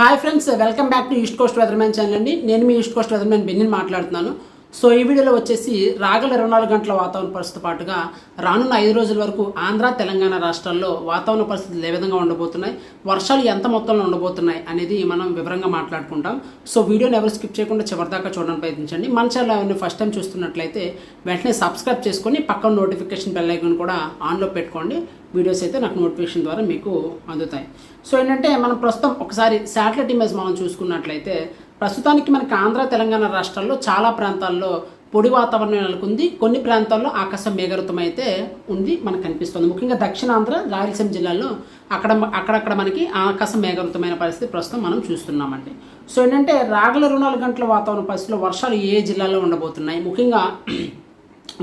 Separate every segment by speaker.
Speaker 1: Hi friends welcome back to East Coast weathermen channel అండి. నేను మీ ఈస్ట్ కోస్ట్ వెదర్మ్యాన్ బెన్నిని మాట్లాడుతున్నాను. సో ఈ వీడియోలో వచ్చేసి రాగల ఇరవై నాలుగు గంటల వాతావరణ పరిస్థితి పాటుగా రానున్న ఐదు రోజుల వరకు ఆంధ్ర తెలంగాణ రాష్ట్రాల్లో వాతావరణ పరిస్థితులు ఏ విధంగా ఉండబోతున్నాయి వర్షాలు ఎంత మొత్తంలో ఉండబోతున్నాయి అనేది మనం వివరంగా మాట్లాడుకుంటాం. సో వీడియోని ఎవరు స్కిప్ చేయకుండా చివరిదాకా చూడడానికి ప్రయత్నించండి. మన ఛానల్ ఎవరిని ఫస్ట్ టైం చూస్తున్నట్లయితే వెంటనే సబ్స్క్రైబ్ చేసుకొని పక్కన నోటిఫికేషన్ బెల్ ఐకన్ కూడా ఆన్లో పెట్టుకోండి. వీడియోస్ అయితే నాకు నోటిఫికేషన్ ద్వారా మీకు అందుతాయి. సో ఏంటంటే మనం ప్రస్తుతం ఒకసారి శాటిలైట్ ఇమేజ్ మనం చూసుకున్నట్లయితే ప్రస్తుతానికి మనకి ఆంధ్ర తెలంగాణ రాష్ట్రాల్లో చాలా ప్రాంతాల్లో పొడి వాతావరణం నెలకొంది. కొన్ని ప్రాంతాల్లో ఆకాశం మేఘరుతం అయితే ఉంది మనకు కనిపిస్తుంది. ముఖ్యంగా దక్షిణాంధ్ర రాయలసీమ జిల్లాల్లో అక్కడ అక్కడక్కడ మనకి ఆకాశం మేఘరుతమైన పరిస్థితి ప్రస్తుతం మనం చూస్తున్నామండి. సో ఏంటంటే రాగల రెండు నాలుగు గంటల వాతావరణ పరిస్థితిలో వర్షాలు ఏ జిల్లాలో ఉండబోతున్నాయి? ముఖ్యంగా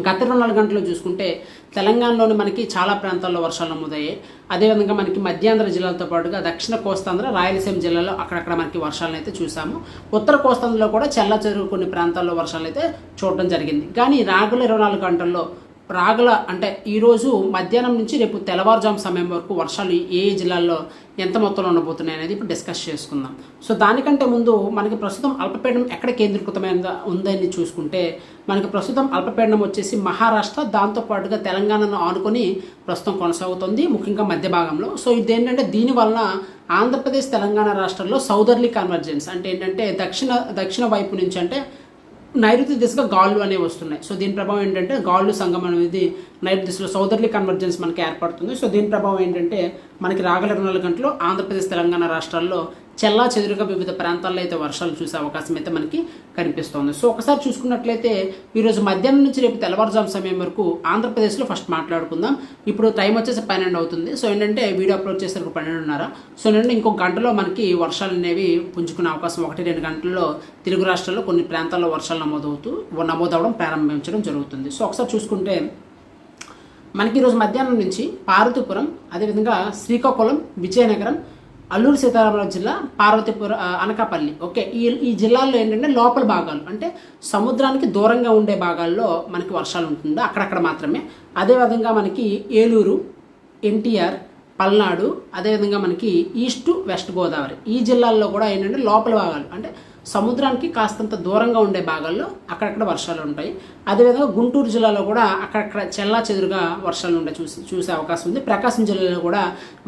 Speaker 1: గత ఇరవై నాలుగు గంటలు చూసుకుంటే తెలంగాణలోని మనకి చాలా ప్రాంతాల్లో వర్షాలు నమోదయ్యాయి. అదేవిధంగా మనకి మధ్యాంధ్ర జిల్లాలతో పాటుగా దక్షిణ కోస్తాంధ్ర రాయలసీమ జిల్లాలో అక్కడక్కడ మనకి వర్షాలను అయితే చూసాము ఉత్తర కోస్తాంధ్రలో కూడా చెల్ల చెరువు కొన్ని ప్రాంతాల్లో వర్షాలు అయితే చూడడం జరిగింది. కానీ రాగుల ఇరవై నాలుగు గంటల్లో రాగల అంటే ఈరోజు మధ్యాహ్నం నుంచి రేపు తెల్లవారుజాము సమయం వరకు వర్షాలు ఏ ఏ జిల్లాల్లో ఎంత మొత్తంలో ఉండబోతున్నాయి అనేది ఇప్పుడు డిస్కస్ చేసుకుందాం. సో దానికంటే ముందు మనకి ప్రస్తుతం అల్పపీడనం ఎక్కడ కేంద్రీకృతమైన ఉందని చూసుకుంటే మనకి ప్రస్తుతం అల్పపీడనం వచ్చేసి మహారాష్ట్ర దాంతోపాటుగా తెలంగాణను ఆనుకొని ప్రస్తుతం కొనసాగుతుంది ముఖ్యంగా మధ్య భాగంలో. సో ఇది ఏంటంటే దీనివలన ఆంధ్రప్రదేశ్ తెలంగాణ రాష్ట్రాల్లో సౌదర్లీ కన్వర్జెన్స్ అంటే ఏంటంటే దక్షిణ దక్షిణ వైపు నుంచి అంటే నైరుతి దిశగా గాళ్ళు అనేవి వస్తున్నాయి. సో దీని ప్రభావం ఏంటంటే గాళ్ళు సంఘం అనేది నైరుతి దిశలో సౌదర్లీ కన్వర్జెన్స్ మనకి ఏర్పడుతుంది. సో దీని ప్రభావం ఏంటంటే మనకి రాగల ఇరవై నాలుగు గంటలు ఆంధ్రప్రదేశ్ తెలంగాణ రాష్ట్రాల్లో చెల్లా చెదురుగా వివిధ ప్రాంతాల్లో అయితే వర్షాలు చూసే అవకాశం అయితే మనకి కనిపిస్తోంది. సో ఒకసారి చూసుకున్నట్లయితే ఈరోజు మధ్యాహ్నం నుంచి రేపు తెల్లవారుజాము సమయం వరకు ఆంధ్రప్రదేశ్లో ఫస్ట్ మాట్లాడుకుందాం. ఇప్పుడు టైం వచ్చేసి పన్నెండు అవుతుంది. సో ఏంటంటే వీడియో అప్లోడ్ చేసేందుకు పన్నెండున్నర. సో ఏంటంటే ఇంకొక గంటలో మనకి వర్షాలు అనేవి పుంజుకునే అవకాశం ఒకటి రెండు గంటల్లో తెలుగు రాష్ట్రాల్లో కొన్ని ప్రాంతాల్లో వర్షాలు నమోదవుతూ నమోదవడం ప్రారంభించడం జరుగుతుంది. సో ఒకసారి చూసుకుంటే మనకి ఈరోజు మధ్యాహ్నం నుంచి పార్వతీపురం అదేవిధంగా శ్రీకాకుళం విజయనగరం అల్లూరు సీతారామరాజు జిల్లా పార్వతీపుర అనకాపల్లి. ఓకే ఈ ఈ జిల్లాల్లో ఏంటంటే లోపల భాగాలు అంటే సముద్రానికి దూరంగా ఉండే భాగాల్లో మనకి వర్షాలు ఉంటుంది అక్కడక్కడ మాత్రమే. అదేవిధంగా మనకి ఏలూరు ఎన్టీఆర్ పల్నాడు అదేవిధంగా మనకి ఈస్ట్ వెస్ట్ గోదావరి. ఈ జిల్లాల్లో కూడా ఏంటంటే లోపల భాగాలు అంటే సముద్రానికి కాస్తంత దూరంగా ఉండే భాగాల్లో అక్కడక్కడ వర్షాలు ఉంటాయి. అదేవిధంగా గుంటూరు జిల్లాలో కూడా అక్కడక్కడ చెల్లా చెదురుగా వర్షాలు ఉండే చూసి చూసే అవకాశం ఉంది. ప్రకాశం జిల్లాలో కూడా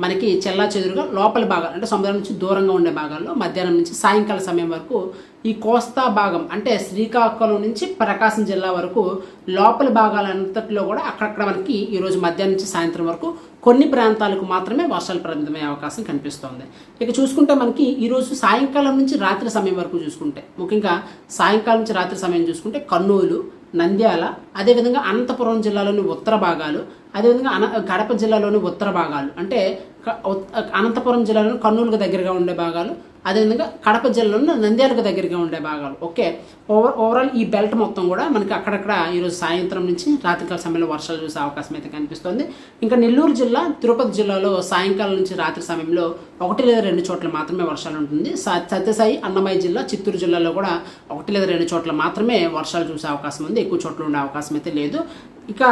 Speaker 1: మనకి చెల్లా చెదురుగా లోపలి భాగాలు అంటే సముద్రం నుంచి దూరంగా ఉండే భాగాల్లో మధ్యాహ్నం నుంచి సాయంకాల సమయం వరకు ఈ కోస్తా భాగం అంటే శ్రీకాకుళం నుంచి ప్రకాశం జిల్లా వరకు లోపలి భాగాలంతట్లో కూడా అక్కడక్కడ మనకి ఈరోజు మధ్యాహ్నం నుంచి సాయంత్రం వరకు కొన్ని ప్రాంతాలకు మాత్రమే వర్షాలు పరిమితమయ్యే అవకాశం కనిపిస్తోంది. ఇక చూసుకుంటే మనకి ఈరోజు సాయంకాలం నుంచి రాత్రి సమయం వరకు చూసుకుంటే ముఖ్యంగా సాయంకాలం నుంచి రాత్రి సమయం చూసుకుంటే కర్నూలు నంద్యాల అదేవిధంగా అనంతపురం జిల్లాలోని ఉత్తర భాగాలు అదేవిధంగా అన కడప జిల్లాలోని ఉత్తర భాగాలు అంటే అనంతపురం జిల్లాలోని కర్నూలుకు దగ్గరగా ఉండే భాగాలు అదేవిధంగా కడప జిల్లాలో నంద్యాలకు దగ్గరగా ఉండే భాగాలు. ఓకే? ఓవర్ ఓవరాల్ ఈ బెల్ట్ మొత్తం కూడా మనకి అక్కడక్కడ ఈరోజు సాయంత్రం నుంచి రాత్రికాల సమయంలో వర్షాలు చూసే అవకాశం అయితే కనిపిస్తుంది. ఇంకా నెల్లూరు జిల్లా తిరుపతి జిల్లాలో సాయంకాలం నుంచి రాత్రి సమయంలో ఒకటి లేదా రెండు చోట్ల మాత్రమే వర్షాలు ఉంటుంది. సత్యసాయి అన్నమయ్య జిల్లా చిత్తూరు జిల్లాలో కూడా ఒకటి లేదా రెండు చోట్ల మాత్రమే వర్షాలు చూసే అవకాశం ఉంది. ఎక్కువ చోట్ల ఉండే అవకాశం అయితే లేదు. ఇక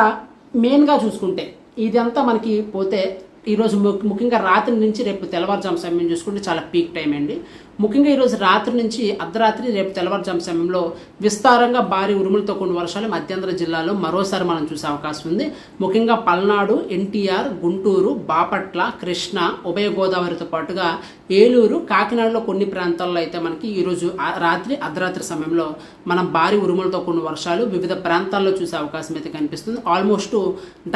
Speaker 1: మెయిన్గా చూసుకుంటే ఇదంతా మనకి పోతే ఈరోజు ము- ముఖ్యంగా రాత్రి నుంచి రేపు తెల్లవారుజాము సమయం చూసుకుంటే చాలా పీక్ టైం అండి. ముఖ్యంగా ఈరోజు రాత్రి నుంచి అర్ధరాత్రి రేపు తెల్లవారుజాము సమయంలో విస్తారంగా భారీ ఉరుములతో కూడిన వర్షాలు మధ్యాంధ్ర జిల్లాలో మరోసారి మనం చూసే అవకాశం ఉంది. ముఖ్యంగా పల్నాడు ఎన్టీఆర్ గుంటూరు బాపట్ల కృష్ణ ఉభయ గోదావరితో పాటుగా ఏలూరు కాకినాడలో కొన్ని ప్రాంతాల్లో అయితే మనకి ఈరోజు రాత్రి అర్ధరాత్రి సమయంలో మనం భారీ ఉరుములతో కూడిన వర్షాలు వివిధ ప్రాంతాల్లో చూసే అవకాశం అయితే కనిపిస్తుంది. ఆల్మోస్ట్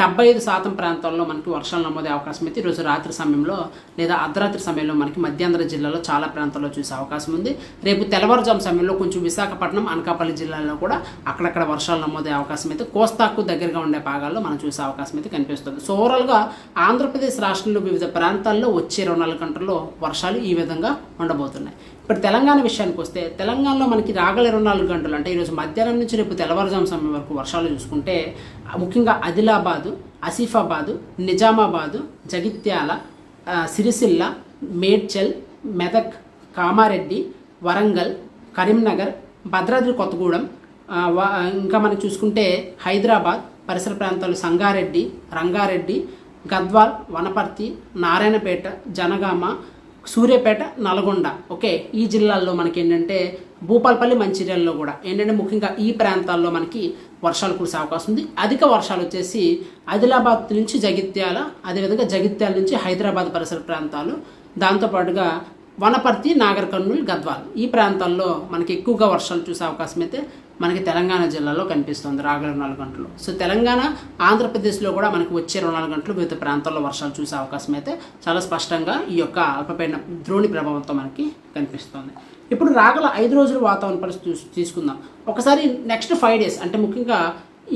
Speaker 1: డెబ్బై ఐదు శాతం ప్రాంతాల్లో మనకి వర్షాలు నమోదే అవకాశం అయితే ఈరోజు రాత్రి సమయంలో లేదా అర్ధరాత్రి సమయంలో మనకి మధ్యాంధ్ర జిల్లాలో చాలా ప్రాంతాల్లో చూసే అవకాశం ఉంది. రేపు తెల్లవారుజాము సమయంలో కొంచెం విశాఖపట్నం అనకాపల్లి జిల్లాలో కూడా అక్కడక్కడ వర్షాలు నమోదే అవకాశం అయితే కోస్తాకు దగ్గరగా ఉండే భాగాల్లో మనం చూసే అవకాశం అయితే కనిపిస్తుంది. సో ఓవరాల్గా ఆంధ్రప్రదేశ్ రాష్ట్రంలో వివిధ ప్రాంతాల్లో వచ్చే ఇరవై నాలుగు గంటల్లో వర్షాలు ఈ విధంగా ఉండబోతున్నాయి. ఇప్పుడు తెలంగాణ విషయానికి వస్తే తెలంగాణలో మనకి రాగల ఇరవై నాలుగు గంటలు అంటే ఈరోజు మధ్యాహ్నం నుంచి రేపు తెల్లవారుజాము సమయం వరకు వర్షాలు చూసుకుంటే ముఖ్యంగా ఆదిలాబాదు ఆసిఫాబాదు నిజామాబాదు జగిత్యాల సిరిసిల్ల మేడ్చల్ మెదక్ కామారెడ్డి వరంగల్ కరీంనగర్ భద్రాద్రి కొత్తగూడెం వా- ఇంకా మనం చూసుకుంటే హైదరాబాద్ పరిసర ప్రాంతాలు సంగారెడ్డి రంగారెడ్డి గద్వాల్ వనపర్తి నారాయణపేట జనగామ సూర్యాపేట నల్గొండ. ఓకే ఈ జిల్లాల్లో మనకి ఏంటంటే భూపాలపల్లి మంచిర్యాలలో కూడా. ఏంటంటే ముఖ్యంగా ఈ ప్రాంతాల్లో మనకి వర్షాలు కురిసే అవకాశం ఉంది. అధిక వర్షాలు వచ్చేసి ఆదిలాబాద్ నుంచి జగిత్యాల అదేవిధంగా జగిత్యాల నుంచి హైదరాబాద్ పరిసర ప్రాంతాలు. దాంతోపాటుగా వనపర్తి నాగర్ కర్నూలు గద్వాల్. ఈ ప్రాంతాల్లో మనకి ఎక్కువగా వర్షాలు చూసే అవకాశం అయితే మనకి తెలంగాణ జిల్లాలో కనిపిస్తుంది రాగల నాలుగు గంటలు. సో తెలంగాణ ఆంధ్రప్రదేశ్లో కూడా మనకి వచ్చే రెండు నాలుగు గంటలు వివిధ ప్రాంతాల్లో వర్షాలు చూసే అవకాశం అయితే చాలా స్పష్టంగా ఈ యొక్క అల్పపీడన ద్రోణి ప్రభావంతో మనకి కనిపిస్తుంది. ఇప్పుడు రాగల ఐదు రోజుల వాతావరణ పరిస్థితి తీసుకుందాం. ఒకసారి నెక్స్ట్ ఫైవ్ డేస్ అంటే ముఖ్యంగా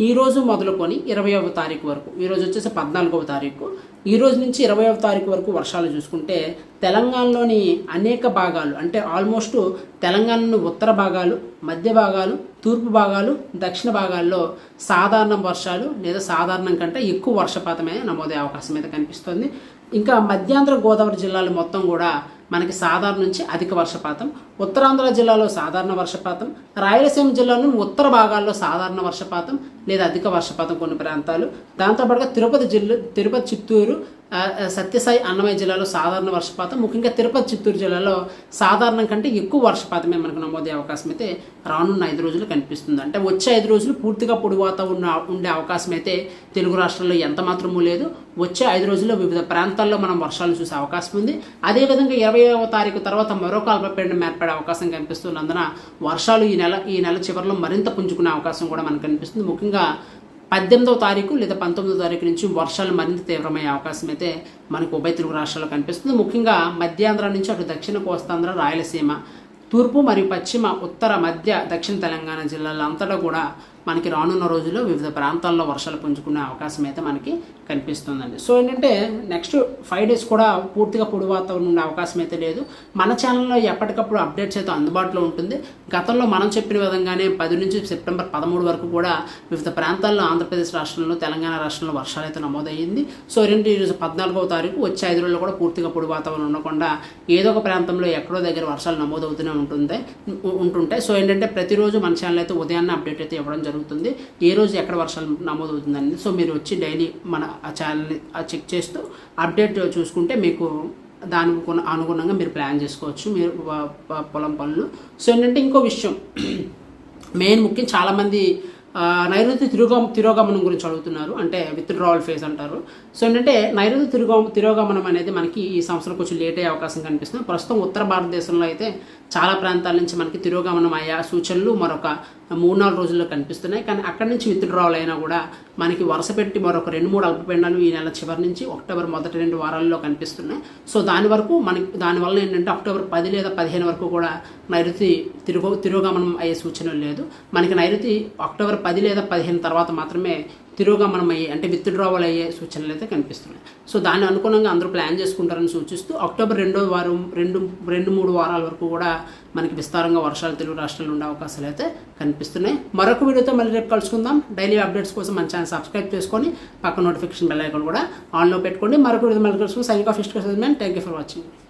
Speaker 1: ఈ రోజు మొదలుకొని ఇరవైవ తారీఖు వరకు ఈ రోజు వచ్చేసి పద్నాలుగవ తారీఖు. ఈ రోజు నుంచి ఇరవైవ తారీఖు వరకు వర్షాలు చూసుకుంటే తెలంగాణలోని అనేక భాగాలు అంటే ఆల్మోస్ట్ తెలంగాణలోని ఉత్తర భాగాలు మధ్య భాగాలు తూర్పు భాగాలు దక్షిణ భాగాల్లో సాధారణ వర్షాలు లేదా సాధారణం కంటే ఎక్కువ వర్షపాతమే నమోదయ్యే అవకాశం అయితే కనిపిస్తుంది. ఇంకా మధ్యాంధ్ర గోదావరి జిల్లాలు మొత్తం కూడా మనకి సాధారణ నుంచి అధిక వర్షపాతం. ఉత్తరాంధ్ర జిల్లాలో సాధారణ వర్షపాతం. రాయలసీమ జిల్లాలోని ఉత్తర భాగాల్లో సాధారణ వర్షపాతం లేదా అధిక వర్షపాతం కొన్ని ప్రాంతాలు. దాంతోపాటుగా తిరుపతి జిల్లా తిరుపతి చిత్తూరు సత్యసాయి అన్నమయ్య జిల్లాలో సాధారణ వర్షపాతం ముఖ్యంగా తిరుపతి చిత్తూరు జిల్లాలో సాధారణం కంటే ఎక్కువ వర్షపాతమే మనకు నమోదయ్యే అవకాశం అయితే రానున్న ఐదు రోజులు కనిపిస్తుంది. అంటే వచ్చే ఐదు రోజులు పూర్తిగా పొడి వాతావరణం ఉండే అవకాశం అయితే తెలుగు రాష్ట్రాల్లో ఎంత మాత్రమూ లేదు. వచ్చే ఐదు రోజుల్లో వివిధ ప్రాంతాల్లో మనం వర్షాలు చూసే అవకాశం ఉంది. అదేవిధంగా ఇరవైవ తారీఖు తర్వాత మరొక అల్పపీడనం ఏర్పడే అవకాశం కనిపిస్తున్నందున వర్షాలు ఈ నెల ఈ నెల చివరిలో మరింత పుంజుకునే అవకాశం కూడా మనకు కనిపిస్తుంది. ముఖ్యంగా పద్దెనిమిదవ తారీఖు లేదా పంతొమ్మిదవ తారీఖు నుంచి వర్షాలు మరింత తీవ్రమయ్యే అవకాశం అయితే మనకు ఉభయ తెలుగు రాష్ట్రాల్లో కనిపిస్తుంది. ముఖ్యంగా మధ్యాంధ్ర నుంచి అటు దక్షిణ కోస్తాంధ్ర రాయలసీమ తూర్పు మరియు పశ్చిమ ఉత్తర మధ్య దక్షిణ తెలంగాణ జిల్లాల అంతటా కూడా మనకి రానున్న రోజుల్లో వివిధ ప్రాంతాల్లో వర్షాలు పుంజుకునే అవకాశం అయితే మనకి కనిపిస్తుందండి. సో ఏంటంటే నెక్స్ట్ ఫైవ్ డేస్ కూడా పూర్తిగా పొడి వాతావరణం ఉండే అవకాశం అయితే లేదు. మన ఛానల్లో ఎప్పటికప్పుడు అప్డేట్స్ అయితే అందుబాటులో ఉంటుంది. గతంలో మనం చెప్పిన విధంగానే పది నుంచి సెప్టెంబర్ పదమూడు వరకు కూడా వివిధ ప్రాంతాల్లో ఆంధ్రప్రదేశ్ రాష్ట్రంలో తెలంగాణ రాష్ట్రంలో వర్షాలు అయితే నమోదయ్యింది. సో రెండు ఈరోజు పద్నాలుగవ తారీఖు వచ్చే ఐదు రోజుల్లో కూడా పూర్తిగా పొడి వాతావరణం ఉండకుండా ఏదో ఒక ప్రాంతంలో ఎక్కడో దగ్గర వర్షాలు నమోదవుతూనే ఉంటుంది ఉంటుంటాయి. సో ఏంటంటే ప్రతిరోజు మన ఛానల్ అయితే ఉదయాన్నే అప్డేట్ అయితే ఇవ్వడం జరుగుతుంది. జరుగుతుంది. ఏ రోజు ఎక్కడ వర్షాలు నమోదవుతుందని సో మీరు వచ్చి డైలీ మన ఆ ఛానల్ని చెక్ చేస్తూ అప్డేట్ చూసుకుంటే మీకు దాని అనుగుణంగా మీరు ప్లాన్ చేసుకోవచ్చు. మీరు పొలం పనులు. సో ఏంటంటే ఇంకో విషయం. మెయిన్ ముఖ్యం చాలామంది నైరుతి తిరోగమ తిరోగమనం గురించి అడుగుతున్నారు. అంటే విత్డ్రావల్ ఫేజ్ అంటారు. సో ఏంటంటే నైరుతి తిరుగ తిరోగమనం అనేది మనకి ఈ సంవత్సరం కొంచెం లేట్ అయ్యే అవకాశం కనిపిస్తుంది. ప్రస్తుతం ఉత్తర భారతదేశంలో అయితే చాలా ప్రాంతాల నుంచి మనకి తిరోగమనం అయ్యే సూచనలు మరొక మూడు నాలుగు రోజుల్లో కనిపిస్తున్నాయి. కానీ అక్కడి నుంచి విత్డ్రావల్ అయినా కూడా మనకి వరుస పెట్టి మరొక రెండు మూడు అల్పపీండాలు ఈ నెల చివరి నుంచి అక్టోబర్ మొదటి రెండు వారాల్లో కనిపిస్తున్నాయి. సో దాని వరకు మనకి దానివల్ల ఏంటంటే అక్టోబర్ పది లేదా పదిహేను వరకు కూడా నైరుతి తిరుగు తిరోగమనం అయ్యే సూచన లేదు. మనకి నైరుతి అక్టోబర్ పది లేదా పదిహేను తర్వాత మాత్రమే తిరోగమనమయ్యే అంటే విత్డ్రావల్ అయ్యే సూచనలు అయితే కనిపిస్తున్నాయి సో దాన్ని అనుగుణంగా అందరూ ప్లాన్ చేసుకుంటారని సూచిస్తూ అక్టోబర్ రెండో వారం రెండు రెండు మూడు వారాల వరకు కూడా మనకి విస్తారంగా వర్షాలు తెలుగు రాష్ట్రాలు ఉండే అవకాశాలు అయితే కనిపిస్తున్నాయి మరొక వీడియోతో మళ్ళీ రేపు కలుసుకుందాం డైలీ అప్డేట్స్ కోసం మన ఛానల్ సబ్స్క్రైబ్ చేసుకొని పక్క నోటిఫికేషన్ బెల్ ఐకాన్ కూడా ఆన్లో పెట్టుకోండి మరొక వీడియో మళ్ళీ కలుసుకుని signing off East thank you for watching